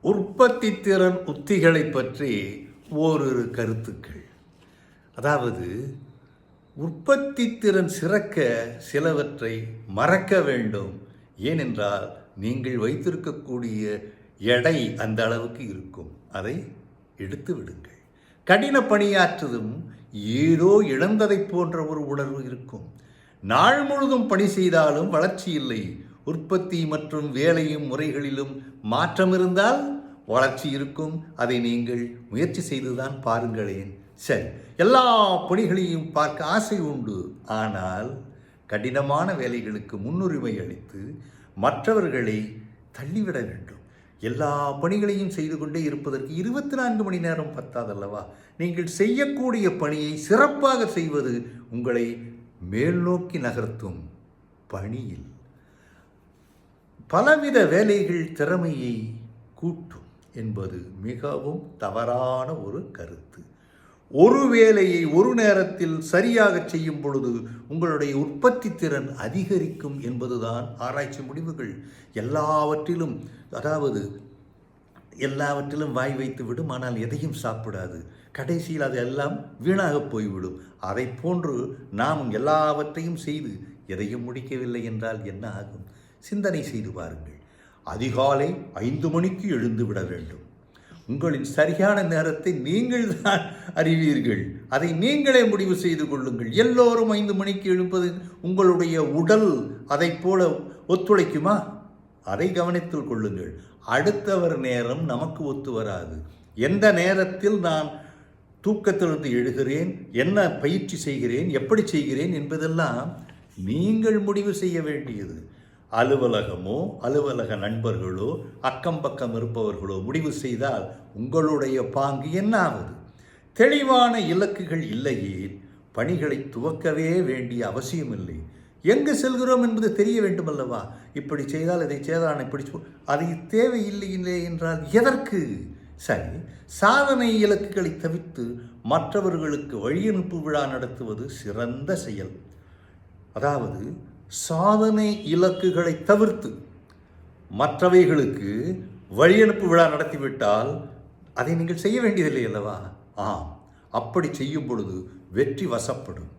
உற்பத்தி திறன் உத்திகளை பற்றி ஓரிரு கருத்துக்கள். அதாவது உற்பத்தி திறன் சிறக்க சிலவற்றை மறக்க வேண்டும். ஏனென்றால் நீங்கள் வைத்திருக்கக்கூடிய எடை அந்த அளவுக்கு இருக்கும். அதை எடுத்து விடுங்கள். கடின பணியாற்றதும் ஏதோ இழந்ததைப் போன்ற ஒரு உணர்வு இருக்கும். நாள் முழுதும் பணி செய்தாலும் வளர்ச்சி இல்லை. உற்பத்தி மற்றும் வேலையும் முறைகளிலும் மாற்றம் இருந்தால் வளர்ச்சி இருக்கும். அதை நீங்கள் முயற்சி செய்துதான் பாருங்களேன். சரி எல்லா பணிகளையும் பார்க்க ஆசை உண்டு. ஆனால் கடினமான வேலைகளுக்கு முன்னுரிமை அளித்து மற்றவர்களை தள்ளிவிட வேண்டும். எல்லா பணிகளையும் செய்து கொண்டே இருப்பதற்கு இருபத்தி நான்கு மணி நேரம் பத்தாதல்லவா? நீங்கள் செய்யக்கூடிய பணியை சிறப்பாக செய்வது உங்களை மேல்நோக்கி நகர்த்தும் பணியில். பலவித வேலைகள் திறமையை கூட்டும் என்பது மிகவும் தவறான ஒரு கருத்து. ஒரு வேலையை ஒரு நேரத்தில் சரியாக செய்யும் பொழுது உங்களுடைய உற்பத்தி திறன் அதிகரிக்கும் என்பதுதான் ஆராய்ச்சி முடிவுகள். எல்லாவற்றிலும் அதாவது எல்லாவற்றிலும் வாய் வைத்து விடும் ஆனால் எதையும் சாப்பிடாது. கடைசியில் அது எல்லாம் வீணாக போய்விடும். அதை போன்று நாம் எல்லாவற்றையும் செய்து எதையும் முடிக்கவில்லை என்றால் என்ன ஆகும்? சிந்தனை செய்து பாருங்கள். அதிகாலை ஐந்து மணிக்கு எழுந்து விட வேண்டும். உங்களின் சரியான நேரத்தை நீங்கள் தான் அறிவீர்கள். அதை நீங்களே முடிவு செய்து கொள்ளுங்கள். எல்லோரும் ஐந்து மணிக்கு எழுப்பது உங்களுடைய உடல் அதைப் போல ஒத்துழைக்குமா? அதை கவனித்துக் கொள்ளுங்கள். அடுத்தவர் நேரம் நமக்கு ஒத்து வராது. எந்த நேரத்தில் நான் தூக்கத்திலிருந்து எழுகிறேன்? என்ன பயிற்சி செய்கிறேன்? எப்படி செய்கிறேன்? என்பதெல்லாம் நீங்கள் முடிவு செய்ய வேண்டியது. அலுவலகமோ அலுவலக நண்பர்களோ அக்கம் பக்கம் இருப்பவர்களோ முடிவு செய்தால் உங்களுடைய பாங்கு என்ன தெளிவான இலக்குகள் இல்லையே. பணிகளை துவக்கவே வேண்டிய அவசியம் இல்லை எங்கு செல்கிறோம் என்பது தெரிய வேண்டுமல்லவா? இப்படி செய்தால் இதை செய்தால் இப்படி சொல் அது தேவையில்லை இல்லை என்றால் எதற்கு? சரி சாதனை இலக்குகளை தவிர்த்து மற்றவர்களுக்கு வழியனுப்பு விழா நடத்துவது சிறந்த செயல். அதாவது சாதனை இலக்குகளை தவிர்த்து மற்றவைகளுக்கு வழியனுப்பு விழா நடத்திவிட்டால் அதை நீங்கள் செய்ய வேண்டியதில்லை அல்லவா? ஆம். அப்படி செய்யும் பொழுது வெற்றி வசப்படும்.